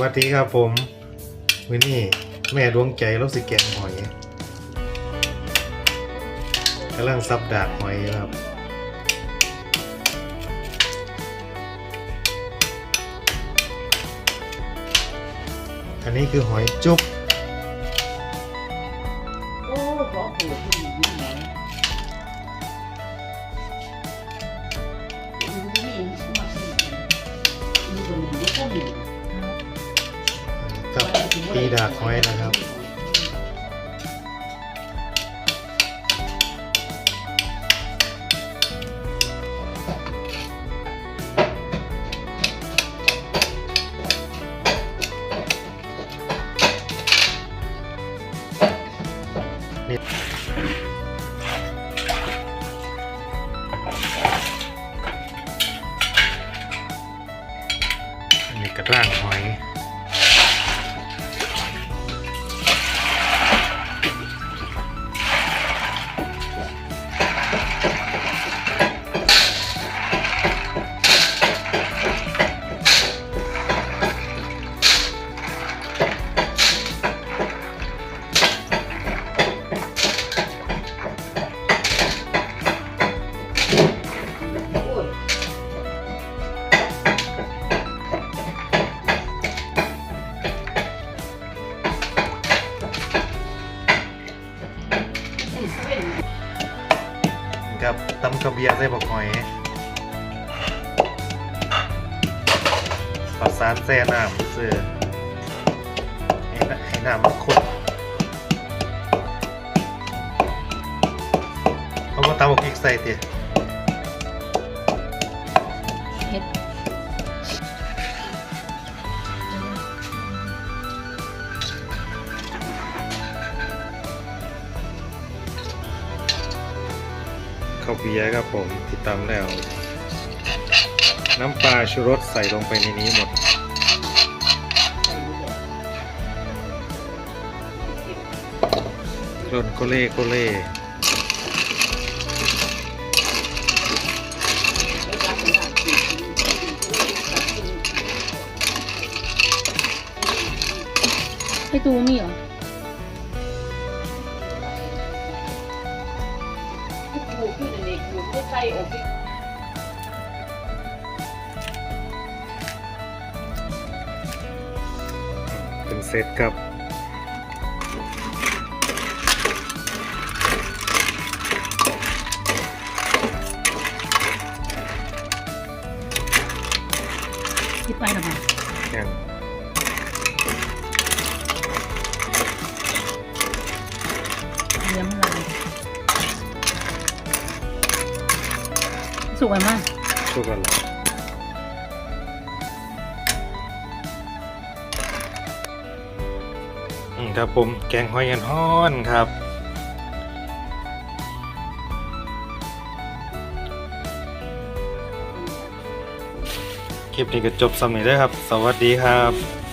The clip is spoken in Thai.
วัสดีครับผมวันนี้แม่ดวงใจเราสิแกงหอยกำลังซับดากหอยครับอันนี้คือหอยจุ๊บโอ้ขอโห กับปีดากหอยนะครับนี่กระร่างหอย กับตำกระเบียใส่บกหอยปัดสารแซ่น้ำเสือให้น้ำให้น้ำมันข้นเอามาตำบักพริกใส่เตี๋ย ข้าวเบียร์ครับผมที่ตำแล้ว น้ำปลาชูรสใส่ลงไปในนี้หมดใส่เลยกลนโกเล่โกเล่ให้ตูมีเหรอ นี้กูไม่ใส่อกเป็นเซตครับที่ไปหรอเปล่าอย่างเลี้ยงลาย สุกไหมมั้งช่วยกันเลยอืมครับผมแกงหอยยันฮ้อนครับ คลิปนี้ก็จบสำเร็จแล้วครับ สวัสดีครับ